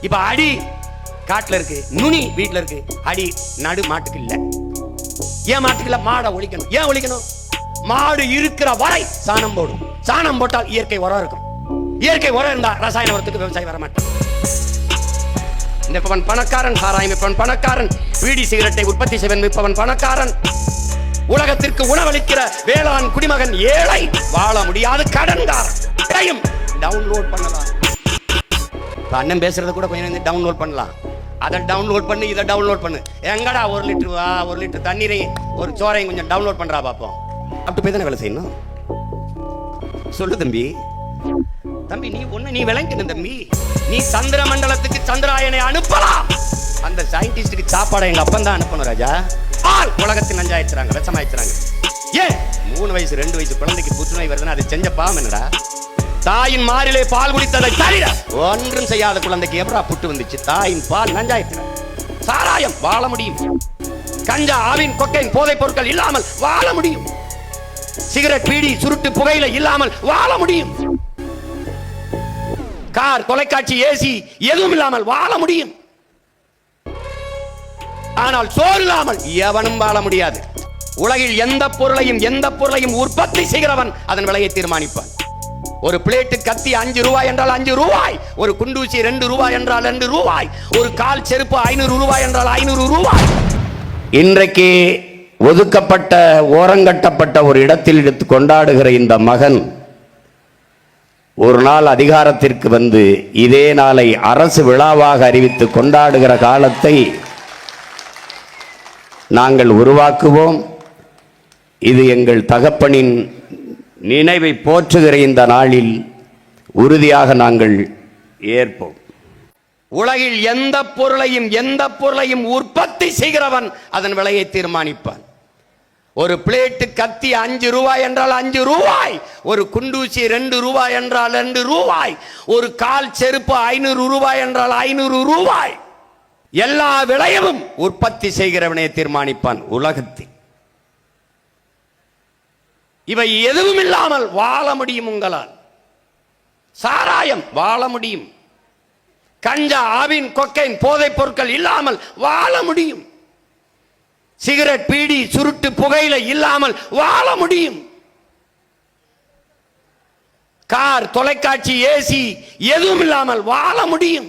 இப்ப அடி காட்டுல இருக்கு நுனி வீட்டுல இருக்கு. அடி நடு மாட்டுக்கு இல்ல. ஏன் மாட்டுக்கு இல்ல? மாடை ஒழிக்கணும். ஏன் ஒழிக்கணும்? மாடு இருக்கிற வரை சாணம் போடும். சாணம் போட்டால் இயற்கை உரம் இருக்கும். இயற்கை உரம் இருந்தா ரசாயன உரத்துக்கு விவசாயி வர மாட்டான். இந்த பவன் பணக்காரன் சாராயம் விற்பவன் பணக்காரன் பீடி சிகரெட்டை உற்பத்தி செய்வன் விற்பவன் பணக்காரன். உலகத்திற்கு உணவளிக்கிற வேளாண் குடிமகன் ஏழை வாழ முடியாது கடன்காரன். டவுன்லோட் பண்ணலாம். இப்போ அண்ணன் பேசுறது கூட கொஞ்சம் டவுன்லோட் பண்ணலாம். அதை டவுன்லோட் பண்ணு இதை டவுன்லோட் பண்ணு. எங்கடா ஒரு லிட்டர் வா ஒரு லிட்டர் தண்ணீரையும் ஒரு சோறையும் கொஞ்சம் டவுன்லோட் பண்றா பார்ப்போம் அப்படி போய் தானே வேலை செய்யணும்? சொல்லு தம்பி. தம்பி நீ ஒண்ணு நீ விளங்கணும் தம்பி. நீ சந்திர மண்டலத்துக்கு சந்திராயனை அனுப்பலாம். அந்த சயின்டிஸ்டுக்கு சாப்பாடை எங்க அப்பன் தான் அனுப்பணும் ராஜா. ஆள் உலகத்தில் நஞ்சாயிடுறாங்க விஷமாயிடுறாங்க ஏன்? மூணு வயசு ரெண்டு வயசு குழந்தைக்கு புற்றுநோய் வருதுன்னா அதை செஞ்ச பாவம் என்னடா? தாயின் மாறிலே பால் குடித்ததை தவிர ஒன்றும் செய்யாத குழந்தைக்கு எப்படா புட்டு வந்துச்சு? தாயின் பால் நஞ்சாயிற்று. சாராயம் வாழ முடியும். கஞ்சா ஆவின் கொக்கைன் போதைப் பொருட்கள் இல்லாமல் வாழ முடியும். சிகரெட் பீடி சுருட்டு புகையில இல்லாமல் வாழ முடியும். கார் தொலைக்காட்சி ஏசி எதுவும் இல்லாமல் வாழ முடியும். ஆனால் சோறு இல்லாமல் எவனும் வாழ முடியாது. உலகில் எந்த பொருளையும் எந்த பொருளையும் உற்பத்தி செய்கிறவன் அதன் விலையை தீர்மானிப்பான். ஒரு பிளேட்டு கத்தி அஞ்சு ரூபாய் என்றால் அஞ்சு ரூபாய். ஒரு குண்டூசி ரெண்டு ரூபாய் என்றால் ரெண்டு ரூபாய். ஒரு கால் செருப்பு ஐநூறு ரூபாய் என்றால் ஐநூறு ரூபாய். இன்றைக்கு ஒதுக்கப்பட்ட ஓரங்கட்டப்பட்ட ஒரு இடத்தில் எடுத்து கொண்டாடுகிற இந்த மகன் ஒரு நாள் அதிகாரத்திற்கு வந்து இதே நாளை அரசு விழாவாக அறிவித்து கொண்டாடுகிற காலத்தை நாங்கள் உருவாக்குவோம். இது எங்கள் தகப்பனின் நினைவை போற்றுகிற இந்த நாளில் உறுதியாக நாங்கள் ஏற்போம். உலகில் எந்த பொருளையும் எந்த பொருளையும் உற்பத்தி செய்கிறவன் அதன் விலையை தீர்மானிப்பான். ஒரு பிளேட்டு கத்தி அஞ்சு ரூபாய் என்றால் அஞ்சு ரூபாய் ஒரு குண்டூசி ரெண்டு ரூபாய் என்றால் ரெண்டு ரூபாய் ஒரு கால் செருப்பு ஐநூறு ரூபாய் என்றால் ஐநூறு ரூபாய். எல்லா விலையவும் உற்பத்தி செய்கிறவனே தீர்மானிப்பான் உலகத்தில். இவை எதுவும் இல்லாமல் வாழ முடியும் உங்களால். சாராயம் வாழ முடியும். கஞ்சா ஆவின் கொக்கைன் போதைப் பொருட்கள் இல்லாமல் வாழ முடியும். சிகரெட் பீடி சுருட்டு புகையில இல்லாமல் வாழ முடியும். கார் தொலைக்காட்சி ஏசி எதுவும் இல்லாமல் வாழ முடியும்.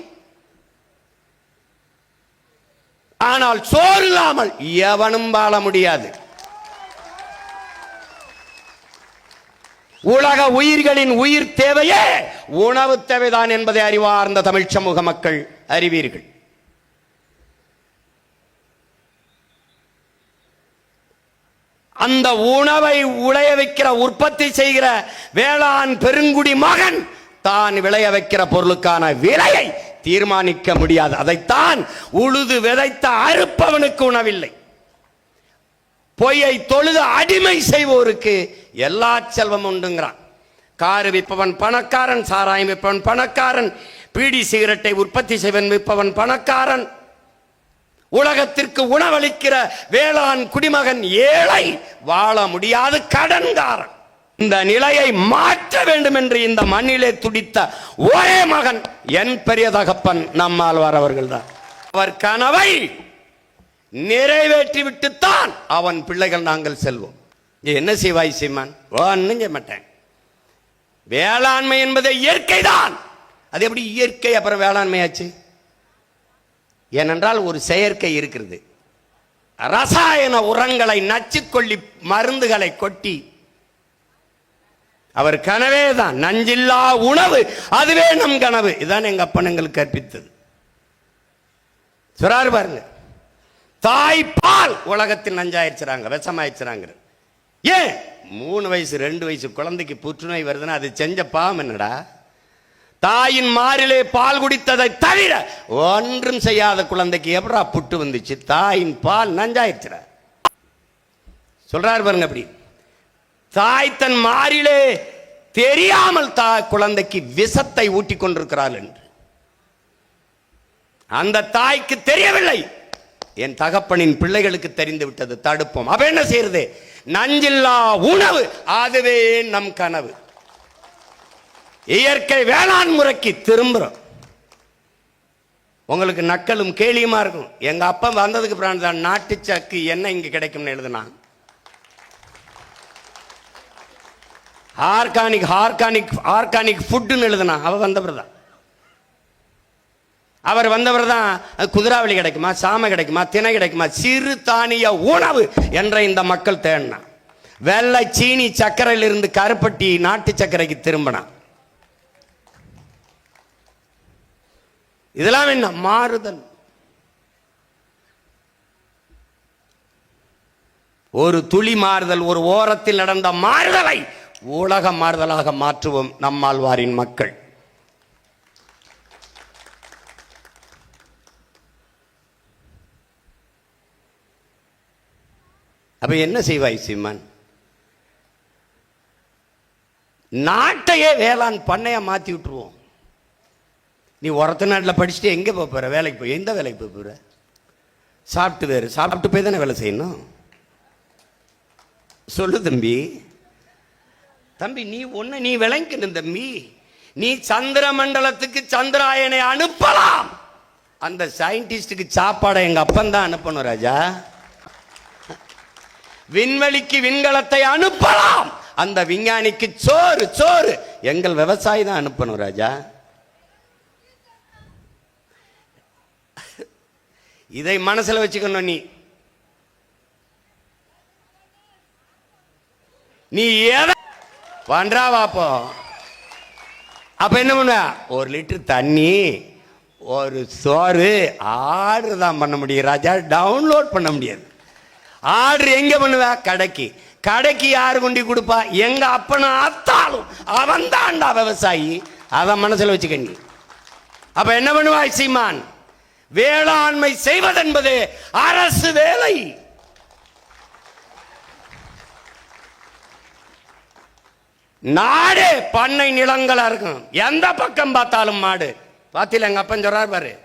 ஆனால் சோறு இல்லாமல் எவனும் வாழ முடியாது. உலக உயிர்களின் உயிர் தேவையே உணவு தேவைதான் என்பதை அறிவார்ந்த தமிழ் சமூக மக்கள் அறிவீர்கள். அந்த உணவை உழைய வைக்கிற உற்பத்தி செய்கிற வேளாண் பெருங்குடி மகன் தான் விளைய வைக்கிற பொருளுக்கான விலையை தீர்மானிக்க முடியாது. அதைத்தான் உழுது விதைத்த அறுப்பவனுக்கு உணவில்லை. பொய்யை தொழுது அடிமை செய்வோருக்கு எல்லா செல்வம் உண்டுங்கிறான். காரு விற்பவன் பணக்காரன் சாராயம் விற்பவன் பணக்காரன் பீடி சிகரெட்டை உற்பத்தி செய்வன் விற்பவன் பணக்காரன். உலகத்திற்கு உணவளிக்கிற வேளாண் குடிமகன் ஏழை வாழ முடியாது கடன்காரன். இந்த நிலையை மாற்ற வேண்டும் என்று இந்த மண்ணிலே துடித்த ஒரே மகன் என் பெரிய தகப்பன் நம்மால் அவர்கள் தான் அவர் கனவை நிறைவேற்றிவிட்டுத்தான் அவன் பிள்ளைகள் நாங்கள் செல்வோம். என்ன செய்வாய் சீமான்? ஒன்றும் செய்ய மாட்டேன். வேளாண்மை என்பது இயற்கை தான் அது எப்படி இயற்கை அப்புறம் வேளாண்மையாச்சு? ஏனென்றால் ஒரு செயற்கை இருக்கிறது. ரசாயன உரங்களை நச்சுக்கொல்லி மருந்துகளை கொட்டி அவர் கனவே தான். நஞ்சில்லா உணவு அதுவே நம் கனவு. இதான் எங்க அப்பன் எங்களுக்கு கற்பித்தது. சொல்றாரு பாருங்க. தாய்ப்பால் உலகத்தில் நஞ்சாயிடுச்சுறாங்க விஷமாயிடுச்சுறாங்க ஏன்? மூணு வயசு ரெண்டு வயசு குழந்தைக்கு புற்றுநோய் வருதுன்னா அது செஞ்ச பாவம் என்னடா? தாயின் மாரிலே பால் குடித்ததை தவிர ஒன்றும் செய்யாத குழந்தைக்கு எப்படா புட்டு வந்துச்சு? தாயின் பால் நஞ்சாயிடுச்சுடா. சொல்றாரு பாருங்க அப்படி. தாய் தன் மாரிலே தெரியாமல் தா குழந்தைக்கு விஷத்தை ஊட்டி கொண்டிருக்கிறாள் என்று. அந்த தாய்க்கு தெரியவில்லை. என் தகப்பனின் பிள்ளைகளுக்கு தெரிந்து விட்டது. தடுப்போம். அப்ப என்ன செய்யறது? நஞ்சில்லா உணவு. அதுவே நம் கனவு. இயற்கை வேளாண் முறைக்கு திரும்புறோம். உங்களுக்கு நக்கலும் கேலியுமா இருக்கும். எங்க அப்பா வந்ததுக்கு பிறகு தான் நாட்டு சக்கு என்ன இங்க கிடைக்கும்னு எழுதுனா ஆர்கானிக் ஆர்கானிக் ஆர்கானிக் ஃபுட்டுன்னு எழுதுனா அவ வந்தவர் தான் அவர் வந்தவர் தான் குதிராவளி கிடைக்குமா சாமை கிடைக்குமா திணை கிடைக்குமா சிறு தானிய உணவு என்ற இந்த மக்கள் தேடினா. வெள்ளை சீனி சர்க்கரையிலிருந்து கருப்பட்டி நாட்டு சர்க்கரைக்கு திரும்பினான் இதெல்லாம் என்ன மாறுதல்? ஒரு துளி மாறுதல் ஒரு ஓரத்தில் நடந்த மாறுதலை உலக மாறுதலாக மாற்றுவோம் நம்மாழ்வாரின் மக்கள். அப்ப என்ன செய்வாய் சீமான்? நாட்டையே வேளாண் பண்ணையாக மாத்தி விட்டுருவோம். நீ ஒரத்த நாட்டில் படிச்சுட்டு எங்கே போக போற? வேலைக்கு போய் எந்த வேலைக்கு போக போற? சாப்பிட்டு வேறு. சாப்பிட்டு போய் தானே வேலை செய்யணும்? சொல்லு தம்பி. தம்பி நீ ஒன்று நீ விளங்கிக்கணும் தம்பி. நீ சந்திர மண்டலத்துக்கு சந்திராயனை அனுப்பலாம். அந்த சயின்டிஸ்டுக்கு சாப்பாடை எங்கள் அப்பன் தான் அனுப்பணும் ராஜா. விண்வெளிக்கு விண்கலத்தை அனுப்பலாம். அந்த விஞ்ஞானிக்கு சோறு சோறு. எங்கள் விவசாயி தான் அனுப்பணும் ராஜா. இதை மனசில் வச்சுக்கணும் நீ. நீ எதை பண்றா வாப்போ அப்ப என்ன பண்ண ஒரு லிட்டர் தண்ணி ஒரு சோறு. ஆர்டர் தான் பண்ண முடியும் ராஜா. டவுன்லோட் பண்ண முடியாது. ஆர்டர் எங்க பண்ணுவ? கடைக்கு. கடைக்கு யாரு கொண்டு கொடுப்பா? எங்க அப்பனும் அத்தாலும் அவன் தான்டா விவசாயி. அவன் மனசுல வச்சுக்க அப்ப என்ன பண்ணுவாய் சீமான்? வேளாண்மை செய்வதென்பது அரசு வேலை. நாடு பண்ணை நிலங்களா இருக்கும். எந்த பக்கம் பார்த்தாலும் மாடு. பாத்தில எங்க அப்பன் சொல்றாரு பாரு.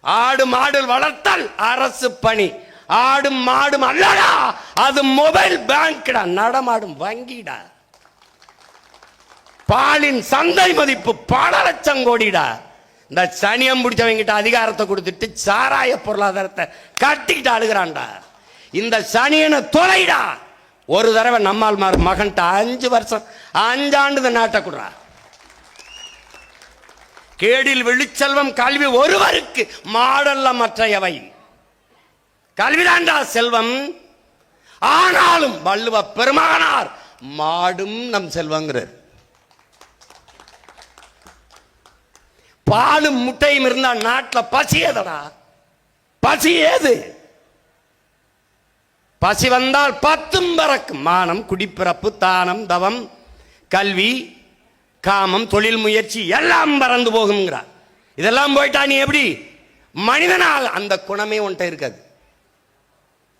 ஆடு மாடு வளர்த்தல் அரசு பணி. ஆடும் மாடும் அல்லடா அது மொபைல் பேங்க்டா நடமாடும் வங்கிடா. பாலின் சந்தை மதிப்பு பல லட்சம் கோடிடா. இந்த சனியம் பிடிச்சவங்கிட்ட அதிகாரத்தை கொடுத்துட்டு சாராய பொருளாதாரத்தை கட்டிக்கிட்டு அழுகிறான்டா. இந்த சனியனை தொலைடா. ஒரு தடவை நம்மால் மாறு மகன்ட்ட அஞ்சு வருஷம் அஞ்சாண்டு இந்த நாட்டை கொடுறா. கேடில் வெளிச்செல்வம் கல்வி ஒருவருக்கு மாடல்ல மற்றையவை. கல்விதாண்டா செல்வம். ஆனாலும் வள்ளுவ பெருமகனார் மாடும் நம் செல்வங்கிறார். பாலும் முட்டையும் இருந்தா நாட்டில் பசி ஏதடா? பசி ஏது? பசி வந்தால் பத்தும் பறக்கும். மானம் குடிப்பிறப்பு தானம் தவம் கல்வி காமம் தொழில் முயற்சி எல்லாம் பறந்து போகுங்கிறார் இதெல்லாம் போயிட்டா நீ எப்படி? மனிதனால் அந்த குணமே உன்ட்ட இருக்காது.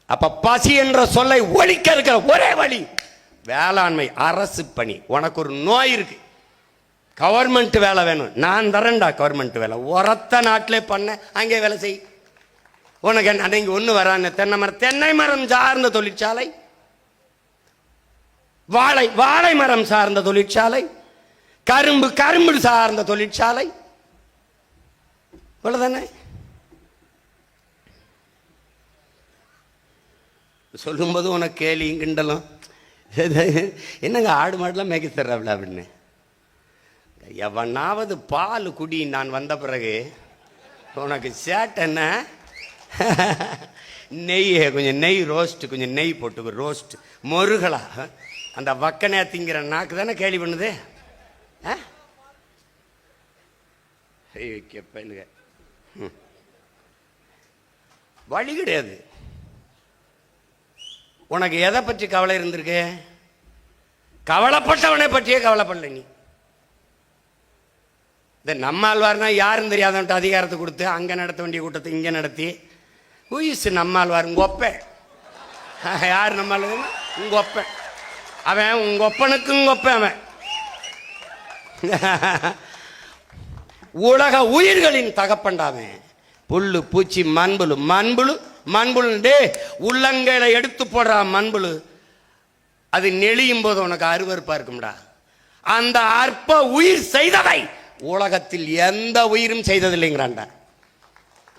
அப்ப பசி என்ற சொல்லை ஒழிக்க இருக்கிற ஒரே வழி வேளாண்மை அரசு பணி. உனக்கு ஒரு நோய் இருக்கு. கவர்மெண்ட் வேலை வேணும். நான் தரேன்டா கவர்மெண்ட் வேலை. உரத்த நாட்டிலே பண்ண அங்கே வேலை செய். உனக்கு என்ன அன்னைக்கு ஒன்று வரான்னு தென்னை மரம் தென்னை மரம் சார்ந்த தொழிற்சாலை. வாழை வாழை மரம் சார்ந்த தொழிற்சாலை. கரும்பு கரும்பு சார்ந்த தொழிற்சாலை. இவ்வளவுதானே? சொல்லும்போது உனக்கு கேலியும் கிண்டலும். என்னங்க ஆடு மாடுலாம் மேய்க்க தர்றாப்ல அப்படின்னு? எவனாவது பால் குடி நான் வந்த பிறகு உனக்கு சேட்டென்ன நெய் கொஞ்சம் நெய் ரோஸ்ட்டு கொஞ்சம் நெய் போட்டு ரோஸ்ட் மொருகலா. அந்த வக்கனே திங்கிற நாக்கு தானே கேலி பண்ணுது? ஆ? ஐயோ, ம். வழி கிடையாது. உனக்கு எதை பற்றி கவலை இருந்திருக்கு? கவலைப்பட்டவனை பற்றியே கவலைப்படல நீ. இந்த நம்மாழ்வார்னா யாரும் தெரியாதவன்ட்டு அதிகாரத்தை கொடுத்து அங்கே நடத்த வேண்டிய கூட்டத்தை இங்கே நடத்தி உயிஸ் நம்மாழ்வார் உங்கள் ஒப்பேன். யார் நம்மாழ்வார் உங்கள் ஒப்பேன். அவன் உங்கள் ஒப்பனுக்கு உங்க அவன். உலக உயிர்களின் தகப்பண்டாவன் புல்லு பூச்சி மண்புழு மண்புழு மண்புழு டே எடுத்து போடுறா மண்புழு. அது நெளியும் போது உனக்கு அருவருப்பா இருக்கும்டா. அந்த அற்ப உயிர் செய்ததை உலகத்தில் எந்த உயிரும் செய்ததில்லைங்கிறான்டா.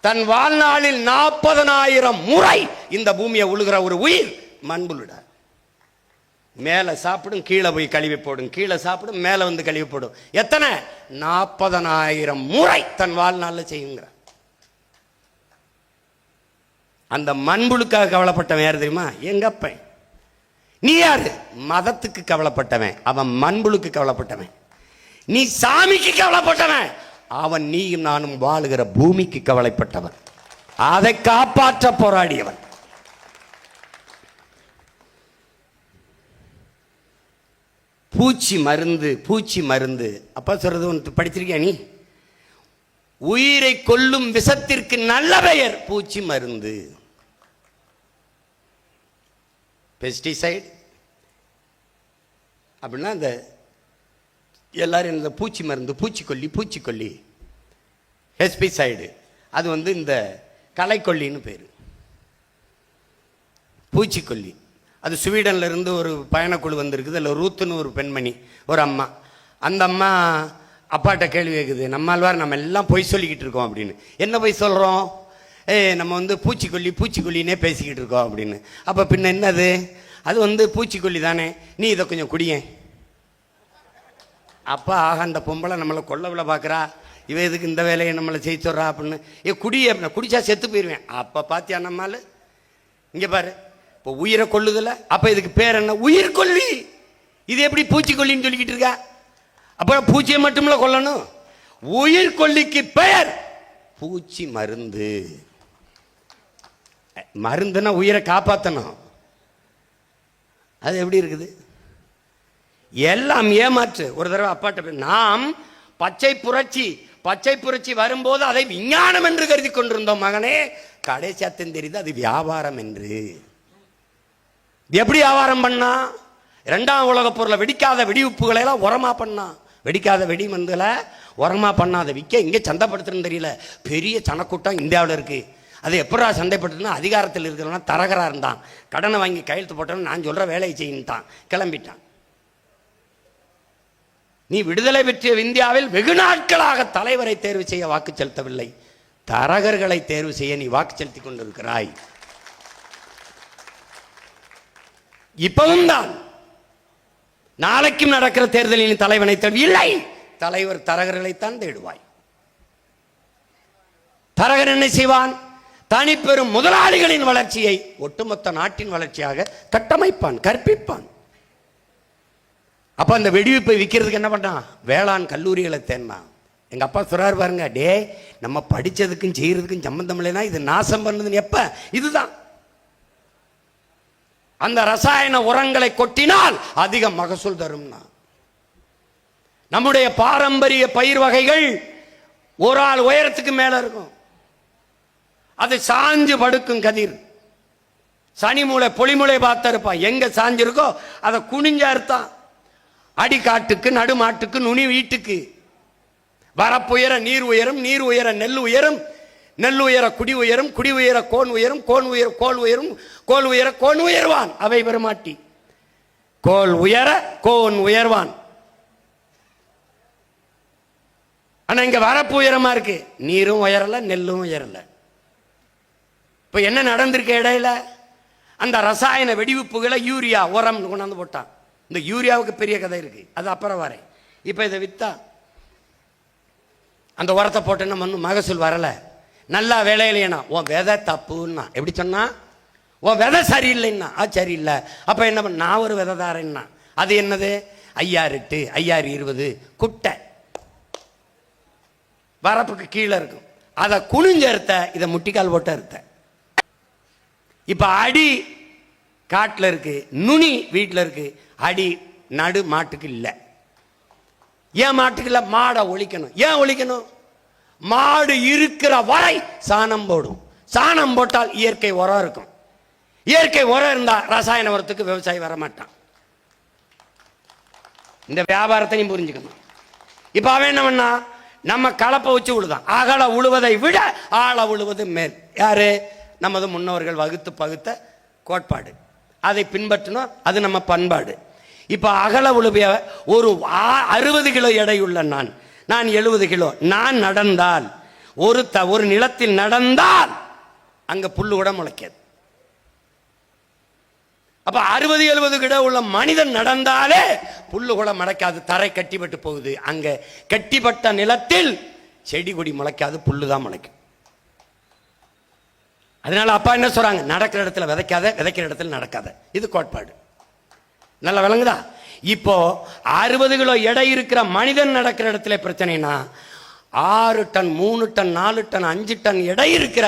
தன் வாழ்நாளில் நாற்பதனாயிரம் முறை இந்த பூமியை உழுகிற ஒரு உயிர் மண்புழுடா. மேலே சாப்பிடும் கீழே போய் கழுவி போடும். கீழே சாப்பிடும் மேலே வந்து கழுவி போடும். எத்தனை? நாற்பதனாயிரம் முறை தன் வாழ்நாளில் செய்யுங்கிற. அந்த மண்புழுக்காக கவலைப்பட்டவன் யார் தெரியுமா? எங்க அப்பன். நீ யாரு? மதத்துக்கு கவலைப்பட்டவன். அவன் மண்புழுக்கு கவலைப்பட்டவன். நீ சாமிக்கு கவலைப்பட்டவன். அவன் நீயும் நானும் வாழுகிற பூமிக்கு கவலைப்பட்டவன். அதை காப்பாற்ற போராடியவன். பூச்சி மருந்து பூச்சி மருந்து. அப்பா சொல்றது உனக்கு படிச்சிருக்கியா நீ? உயிரை கொல்லும் விஷத்திற்கு நல்ல பெயர். பூச்சி மருந்து. பெஸ்டிசைட் அப்படின்னா இந்த எல்லாரும் இந்த பூச்சி மருந்து பூச்சிக்கொல்லி பூச்சிக்கொல்லி. ஹெஸ்பிசைடு அது வந்து இந்த களைக்கொல்லின்னு பேர். பூச்சிக்கொல்லி. அது ஸ்வீடன்லேருந்து ஒரு பயணக்குழு வந்திருக்குது. அதில் ரூத்துன்னு ஒரு பெண்மணி ஒரு அம்மா. அந்த அம்மா அப்பாட்ட கேள்வி கேட்குது நம்மால்வார் நம்ம எல்லாம் பொய் சொல்லிக்கிட்டு இருக்கோம் அப்படின்னு. என்ன பொய் சொல்கிறோம் ஏ நம்ம வந்து பூச்சிக்கொல்லி பூச்சிக்கொல்லினே பேசிக்கிட்டு இருக்கோம் அப்படின்னு. அப்போ பின்ன என்னது? அது வந்து பூச்சிக்கொல்லி தானே நீ இதை கொஞ்சம் குடியேன் அப்பா ஆக அந்த பொம்பளை நம்மளை கொல்ல விழ பார்க்குறா இவ எதுக்கு இந்த வேலையை நம்மளை செய்ய சொல்கிறா அப்படின்னு. ஏ குடி அப்படின்னா குடிச்சா செத்து போயிடுவேன் அப்போ பார்த்தியா நம்மால் இங்கே பாரு. இப்போ உயிரை கொல்லுதில்ல அப்போ இதுக்கு பேர் என்ன? உயிர் கொல்லி இது எப்படி பூச்சிக்கொல்லின்னு சொல்லிக்கிட்டு இருக்கா? அப்போ பூச்சியை மட்டும்ல கொல்லணும்? உயிர் கொல்லிக்கு பெயர் பூச்சி மருந்து. மருந்துன்னா உயிரை காப்பாற்றணும் அது எப்படி இருக்குது? எல்லாம் ஏமாற்று. ஒரு தடவை அப்பாட்ட நாம் பச்சை புரட்சி பச்சை புரட்சி வரும்போது அதை விஞ்ஞானம் என்று கருதி கொண்டிருந்தோம் மகனே. அத்தன் தெரியுது அது வியாபாரம் என்று. இது எப்படி வியாபாரம் பண்ணா? இரண்டாம் உலக பொருளை வெடிக்காத வெடிவுப்புகளை எல்லாம் உரமா பண்ணான் வெடிக்காத வெடி மருந்துகளை உரமா பண்ணாத விற்க இங்கே சந்தைப்படுத்துறதுன்னு தெரியல. பெரிய சனக்கூட்டம் இந்தியாவில் இருக்கு. அது எப்படா சந்தைப்படுத்துனா அதிகாரத்தில் இருக்கிறவனா தரகரா இருந்தான். கடனை வாங்கி கையெழுத்து போட்டவன் நான் சொல்ற வேலையை செய்யின்ட்டான். கிளம்பிட்டான். நீ விடுதலை பெற்ற இந்தியாவில் வெகு நாட்களாக தலைவரை தேர்வு செய்ய வாக்கு செலுத்தவில்லை. தரகர்களை தேர்வு செய்ய நீ வாக்கு செலுத்தி கொண்டிருக்கிறாய். இப்பவும் தான் நாளைக்கும் நடக்கிற தேர்தலின் தலைவனை தேடு. இல்லை. தலைவர் தரகர்களைத்தான் தேடுவாய். தரகர் என்ன செய்வான்? தனிப்பெரும் முதலாளிகளின் வளர்ச்சியை ஒட்டுமொத்த நாட்டின் வளர்ச்சியாக கட்டமைப்பான் கற்பிப்பான். அப்ப அந்த வெடிவிப்பை விற்கிறதுக்கு என்ன பண்ணான்? வேளாண் கல்லூரிகளை தேடினான். எங்க அப்பா சொல்றாரு பாருங்க டே நம்ம படிச்சதுக்கும் செய்யறதுக்கும் சம்மந்தம் இல்லைன்னா இது நாசம் பண்ணதுன்னு எப்ப? இதுதான். அந்த ரசாயன உரங்களை கொட்டினால் அதிக மகசூல் தரும்னா. நம்முடைய பாரம்பரிய பயிர் வகைகள் ஒரு ஆள் உயரத்துக்கு மேல இருக்கும். அது சாஞ்சு படுக்கும் கதிர். சனி மூளை பொலிமுளை பார்த்திருப்பான் எங்க சாஞ்சிருக்கோ அதை குனிஞ்சா அறுத்தான் அடிக்காட்டுக்கு நடுமாட்டுக்கு நுனி வீட்டுக்கு. வரப்புயர நீர் உயரும் நீர் உயர நெல் உயரும் நெல் உயர குடி உயரும் குடி உயர கோன் உயரும் கோன் உயர கோல் உயரும் கோல் உயர கோன் உயர்வான். அவை பெருமாட்டி. கோல் உயர கோன் உயர்வான். ஆனா இங்க வரப்பு உயரமா இருக்கு. நீரும் உயரல நெல்லும் உயரல. இப்ப என்ன நடந்திருக்க இடையில? அந்த ரசாயன வெடிவிப்புகளை யூரியா உரம் கொண்டாந்து போட்டான். இந்த யூரியாவுக்கு பெரிய கதை இருக்கு. அது அப்புறம் வரேன். இப்ப இதை வித்தா அந்த உரத்தை போட்டேன்னா மண்ணு மகசூல் வரலை. நல்லா விளையலையனா உன் விதை தப்புன்னா. எப்படி சொன்னா? உன் விதை சரியில்லைன்னா. ஆ சரியில்லை. அப்போ என்ன பண்ண? நான் ஒரு விதை தாரேன்னா அது என்னது? ஐயாறு எட்டு ஐயாறு இருபது குட்டை. வரப்புக்கு கீழே இருக்கும். அதை குனிஞ்ச அறுத்த இதை முட்டிக்கால் போட்டு அறுத்த. இப்போ அடி காட்டில் இருக்கு நுனி வீட்டில் இருக்கு. அடி நடு மாட்டுக்கு இல்லை. ஏன் மாட்டுக்கு இல்லை? மாடை ஒழிக்கணும். ஏன் ஒழிக்கணும்? மாடு இருக்கிற வரை சாணம் போடும். சாணம் போட்டால் இயற்கை உரம் இருக்கும். இயற்கை உரம் இருந்தால் ரசாயன உரத்துக்கு விவசாயி வர மாட்டான் இந்த வியாபாரத்தை நீ புரிஞ்சுக்கணும். இப்போ அவன் என்ன பண்ணா? நம்ம கலப்பை வச்சு உழுதான். அகல உழுவதை விட ஆழ உழுவது மேல். யாரு? நமது முன்னோர்கள் வகுத்து பகுத்த கோட்பாடு. அதை பின்பற்றணும் அது நம்ம பண்பாடு. இப்போ அகல உழுவிய ஒரு அறுபது கிலோ எடையுள்ள நான். நான் எழுபது கிலோ. நான் நடந்தால் ஒரு த ஒரு நிலத்தில் நடந்தால் அங்கே புல்லு கூட முளைக்காது. அப்ப அறுபது எழுபது கிட உள்ள மனிதன் நடந்தாலே புல்லு கூட முளைக்காது தரை கட்டிப்பட்டு போகுது. அங்க கட்டிப்பட்ட நிலத்தில் செடி கொடி முளைக்காது புல்லு தான் முளைக்கும். அதனால அப்பா என்ன சொல்றாங்க? நடக்கிற இடத்துல விதைக்காத விதைக்கிற இடத்துல நடக்காத. இது கோட்பாடு. நல்லா விளங்குதா? இப்போ அறுபது கிலோ எடை இருக்கிற மனிதன் நடக்கிற இடத்துல பிரச்சனைனா ஆறு டன் மூணு டன் நாலு டன் அஞ்சு டன் எடை இருக்கிற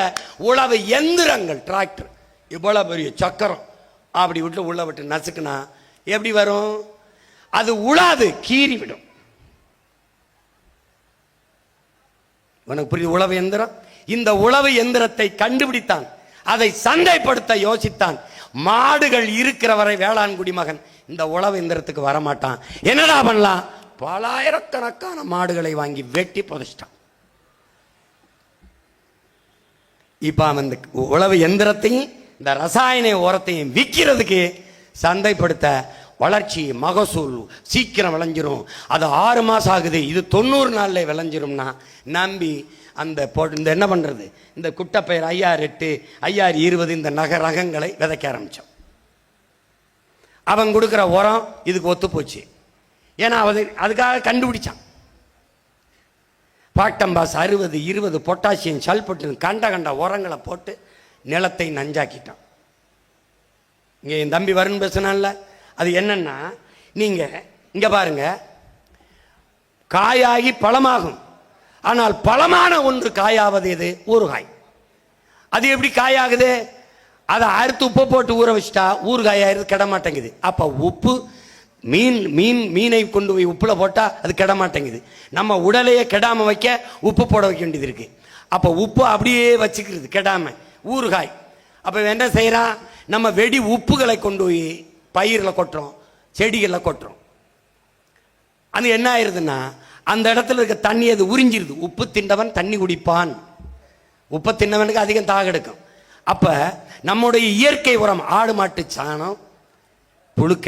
உழவு எந்திரங்கள் டிராக்டர் இவ்வளவு பெரிய சக்கரம். அப்படி விட்டு உள்ள விட்டு நசுக்குனா எப்படி வரும்? அது உழாது கீறி விடும். உனக்கு புரியுது உழவு எந்திரம்? இந்த உழவு எந்திரத்தை கண்டுபிடித்தான். அதை சந்தைப்படுத்த யோசித்தான். மாடுகள் இருக்கிற வரை வேளாண் குடிமகன் இந்த உழவு எந்திரத்துக்கு வரமாட்டான். என்னடா பண்ணலாம்? பலாயிரக்கணக்கான மாடுகளை வாங்கி வெட்டி புதைச்சிட்டான். இப்ப அவன் இந்த உழவு எந்திரத்தையும் இந்த ரசாயன உரத்தையும் விற்கிறதுக்கு சந்தைப்படுத்த வளர்ச்சி மகசூல் சீக்கிரம் விளைஞ்சிரும். அது ஆறு மாதம் ஆகுது. இது தொண்ணூறு நாளில் விளைஞ்சிரும்னா நம்பி அந்த போட்டு இந்த என்ன பண்ணுறது இந்த குட்டப்பெயர் ஐயாறு எட்டு ஐயாறு இருபது இந்த நக ரகங்களை விதைக்க ஆரம்பித்தோம் அவன் கொடுக்குற உரம் இதுக்கு ஒத்து போச்சு. ஏன்னா அது அதுக்காக கண்டுபிடிச்சான். பாட்டம்பாஸ் அறுபது இருபது பொட்டாசியம் சல்பட்டு கண்ட கண்ட உரங்களை போட்டு நிலத்தை நஞ்சாக்கிட்டான். இங்கே என் தம்பி வருண் பேசினான்ல அது என்னன்னா நீங்கள் இங்கே பாருங்கள் காயாகி பழமாகும். ஆனால் பழமான ஒன்று காயாவது எது ஊறுகாய் அது எப்படி காயாகுது? அதை அறுத்து உப்பு போட்டு ஊற வச்சிட்டா ஊறுகாய் ஆயிடுது கெட மாட்டேங்குது உப்பு மீன் மீன் மீனை கொண்டு போய் உப்பில் போட்டால் அது கெட மாட்டேங்குது நம்ம உடலையே கெடாமல் வைக்க உப்பு போட வைக்க வேண்டியது இருக்குது அப்போ உப்பு அப்படியே வச்சுக்கிறது கெடாமல் ஊறுகாய் அப்போ என்ன செய்கிறான் நம்ம வெடி உப்புகளை கொண்டு போய் பயிரில் கொட்டுறோம் செடிகளில் கொட்டுறோம். அது என்ன ஆயிருதுன்னா அந்த இடத்துல இருக்க தண்ணி அது உறிஞ்சிருது. உப்பு திண்டவன் தண்ணி குடிப்பான். உப்பை தின்னவனுக்கு அதிகம் தாக எடுக்கும். அப்போ நம்முடைய இயற்கை உரம் ஆடு மாட்டு சாணம் புழுக்க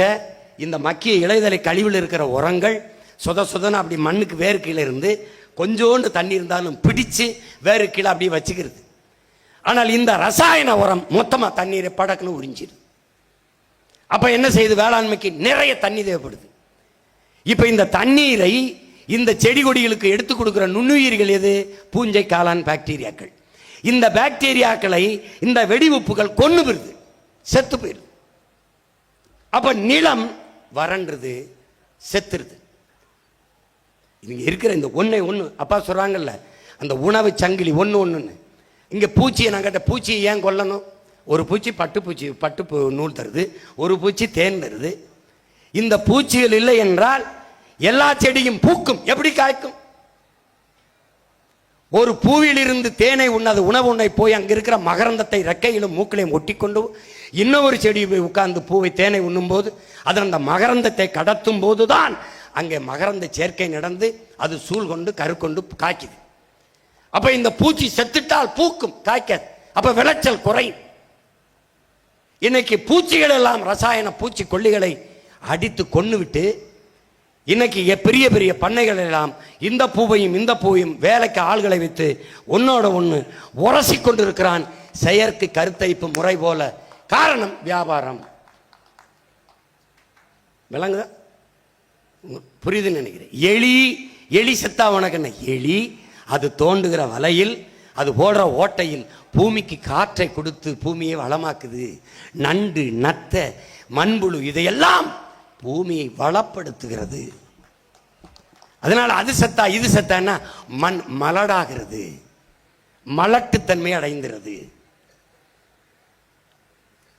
இந்த மக்கிய இலைதலை கழிவில் இருக்கிற உரங்கள் சொத சொதன அப்படி மண்ணுக்கு வேறு கீழே இருந்து கொஞ்சோண்டு தண்ணி இருந்தாலும் பிடிச்சு வேறு கீழே அப்படியே வச்சுக்கிறது. ஆனால் இந்த ரசாயன உரம் மொத்தமாக தண்ணீரை படக்குன்னு உறிஞ்சிருது. அப்போ என்ன செய்யுது? வேளாண்மைக்கு நிறைய தண்ணி தேவைப்படுது. இப்போ இந்த தண்ணீரை இந்த செடி கொடிகளுக்கு எடுத்து கொடுக்குற நுண்ணுயிர்கள் எது? பூஞ்சை காளான் பாக்டீரியாக்கள். இந்த பாக்டீரியாக்களை இந்த வெடிவுப்புகள் கொண்டு போயிருது செத்து போயிருது. அப்ப நிலம் வறண்டுது செத்துருது. இங்க இருக்கிற இந்த ஒன்றை ஒன்று அப்பா சொல்றாங்கல்ல அந்த உணவு சங்கிலி ஒன்று ஒன்றுன்னு இங்கே பூச்சியை நான் கேட்ட பூச்சியை ஏன் கொல்லணும்? ஒரு பூச்சி பட்டு பூச்சி பட்டு நூல் தருது ஒரு பூச்சி தேன் தருது. இந்த பூச்சிகள் இல்லை என்றால் எல்லா செடியும் பூக்கும். எப்படி காய்க்கும்? ஒரு பூவிலிருந்து தேனை உண்ணாது உணவு உண்ணை போய் அங்கே இருக்கிற மகரந்தத்தை ரெக்கையிலும் மூக்கிலையும் ஒட்டிக்கொண்டு இன்னொரு செடி போய் உட்கார்ந்து பூவை தேனை உண்ணும்போது அதன் அந்த மகரந்தத்தை கடத்தும் போதுதான் அங்கே மகரந்த சேர்க்கை நடந்து அது சூழ் கொண்டு கருக்கொண்டு காய்க்குது. அப்போ இந்த பூச்சி செத்துட்டால் பூக்கும் காய்க்காது. அப்போ விளைச்சல் குறையும். இன்னைக்கு பூச்சிகள் எல்லாம் ரசாயன பூச்சி கொல்லிகளை அடித்து கொண்டு விட்டு இன்னைக்கு பெரிய பெரிய பண்ணைகள் எல்லாம் இந்த பூவையும் இந்த பூவையும் வேலைக்கு ஆள்களை வைத்து ஒன்னோட ஒன்று உரசி கொண்டிருக்கிறான் செயற்கை கருத்தைப்பு முறை போல. காரணம் வியாபாரம். விளங்குதா? புரியுதுன்னு நினைக்கிறேன். எலி எலி செத்தா உனக்கு எலி அது தோண்டுகிற வலையில் அது போடுற ஓட்டையில் பூமிக்கு காற்றை கொடுத்து பூமியை வளமாக்குது. நண்டு நத்தை மண்புழு இதையெல்லாம் பூமியை வளப்படுத்துகிறது. அதனால் அது சத்தா இது செத்தான்னா மண் மலடாகிறது. மலட்டுத்தன்மை அடைந்துறது.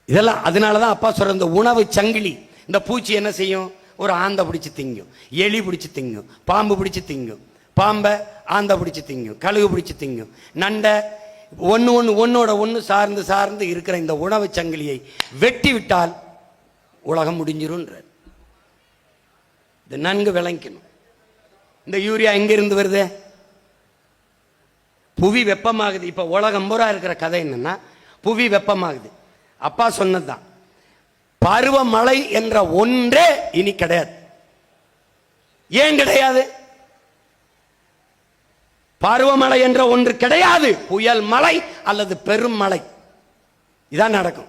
இதெல்லாம் அதனால தான் அப்பா சொல்ற இந்த உணவு சங்கிலி இந்த பூச்சி என்ன செய்யும்? ஒரு ஆந்தை பிடிச்சி திங்கும். எலி பிடிச்சி திங்கும். பாம்பு பிடிச்சி திங்கும். பாம்பை ஆந்தை பிடிச்சி திங்கும். கழுகு பிடிச்சி திங்கும். நண்டை ஒன்று ஒன்று ஒன்றோட ஒன்று சார்ந்து சார்ந்து இருக்கிற இந்த உணவு சங்கிலியை வெட்டி விட்டால் உலகம் முடிஞ்சிரும்ன்றார். இது நன்கு விளங்கிக்கணும். இந்த யூரியா எங்கிருந்து வருது? புவி வெப்பமாகுது. இப்ப உலகம் பூரா இருக்கிற கதை என்னன்னா புவி வெப்பமாகுது. அப்பா சொன்னதுதான். பருவமழை என்ற ஒன்றே இனி கிடையாது. ஏன் கிடையாது? பருவமழை என்ற ஒன்று கிடையாது. புயல் மழை அல்லது பெரும் மழை இதான் நடக்கும்.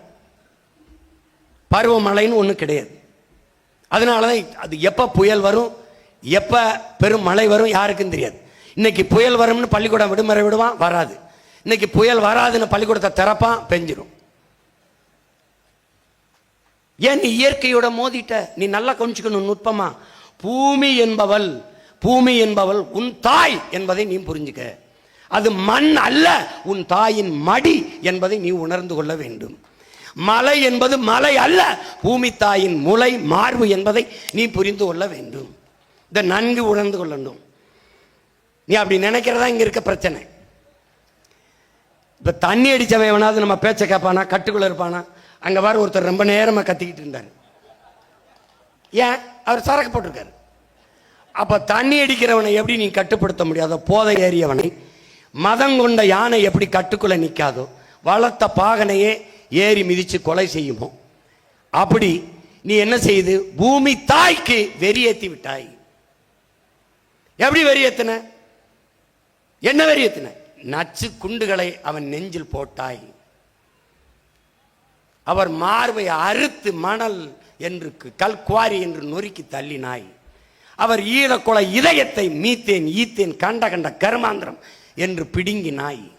பருவமழைன்னு ஒன்று கிடையாது. அதனால தான் அது எப்போ புயல் வரும் எப்போ பெரும் மழை வரும் யாருக்கும் தெரியாது. இன்னைக்கு புயல் வரும்னு பள்ளிக்கூடம் விடுமுறை விடுவான் வராது. இன்னைக்கு புயல் வராதுன்னு பள்ளிக்கூடத்தை திறப்பான் பெஞ்சிடும் ஏன் நீ இயற்கையோட மோதிட்ட? நீ நல்லா கொஞ்சிக்கணும் நுட்பமா? பூமி என்பவள் பூமி என்பவள் உன் தாய் என்பதை நீ புரிஞ்சுக்க. அது மண் அல்ல உன் தாயின் மடி என்பதை நீ உணர்ந்து கொள்ள வேண்டும். மலை என்பது மலை அல்ல. பூமி தாயின் முளை மார்பு என்பதை நீ புரிந்து கொள்ள வேண்டும். இதை நன்கு உணர்ந்து கொள்ளணும். நீ அப்படி நினைக்கிறதா இங்கே இருக்க பிரச்சனை. இப்போ தண்ணி அடித்தவன் எவனாவது நம்ம பேச்சை கேட்பானா கட்டுக்குள்ளே இருப்பானா? அங்கே வர ஒருத்தர் ரொம்ப நேரமாக கத்திக்கிட்டு இருந்தார். ஏன்? அவர் சரக்கு போட்டிருக்காரு. அப்போ தண்ணி அடிக்கிறவனை எப்படி நீ கட்டுப்படுத்த முடியாதோ போதை ஏறியவனை மதம் கொண்ட யானை எப்படி கட்டுக்குள்ளே நிற்காதோ வளர்த்த பாகனையே ஏறி மிதித்து கொலை செய்யுமோ? அப்படி நீ என்ன செய்து? பூமி தாய்க்கு வெறியேற்றி விட்டாய். எப்படி வெறியேத்தின? என்ன வெறியேத்தின? நச்சு குண்டுகளை அவன் நெஞ்சில் போட்டாய். அவர் மார்பை அறுத்து மணல் என்று கல்குவாரி என்று நொறுக்கி தள்ளினாய். அவர் ஈழக்குல இதயத்தை மீத்தேன் ஈத்தேன் கண்ட கண்ட கருமாந்திரம் என்று பிடுங்கினாய்.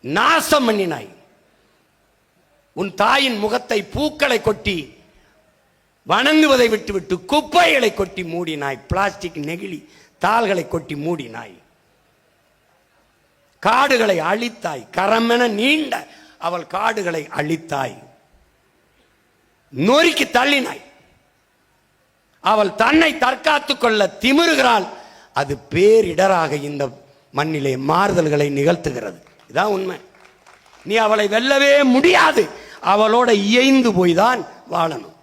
நாசம் பண்ணினாய். உன் தாயின் முகத்தை பூக்களை கொட்டி வணங்குவதை விட்டுவிட்டு குப்பைகளை கொட்டி மூடினாய். பிளாஸ்டிக் நெகிழி தாள்களை கொட்டி மூடினாய். காடுகளை அழித்தாய். கரமென நீண்ட அவள் காடுகளை அழித்தாய். நொறுக்கி தள்ளினாய். அவள் தன்னை தற்காத்துக் கொள்ள திமிருகிறாள். அது பேரிடராக இந்த மண்ணிலே மாறுதல்களை நிகழ்த்துகிறது. இதான் உண்மை. நீ அவளை வெல்லவே முடியாது. அவளோட இயைந்து போய்தான் வாழணும்.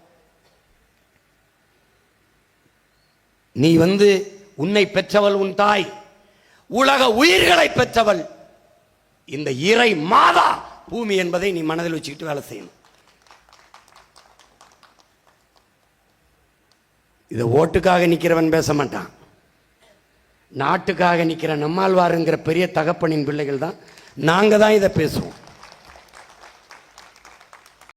நீ வந்து உன்னை பெற்றவள் உன் தாய். உலக உயிர்களை பெற்றவள். இந்த இறை மாதா பூமி என்பதை நீ மனதில் வச்சுக்கிட்டு வேலை செய்யணும். இதை ஓட்டுக்காக நிற்கிறவன் பேச மாட்டான். நாட்டுக்காக நிற்கிற நம்மாழ்வாருங்கிற பெரிய தகப்பனின் பிள்ளைகள் தான் நாங்கள் தான் இதை பேசுவோம்.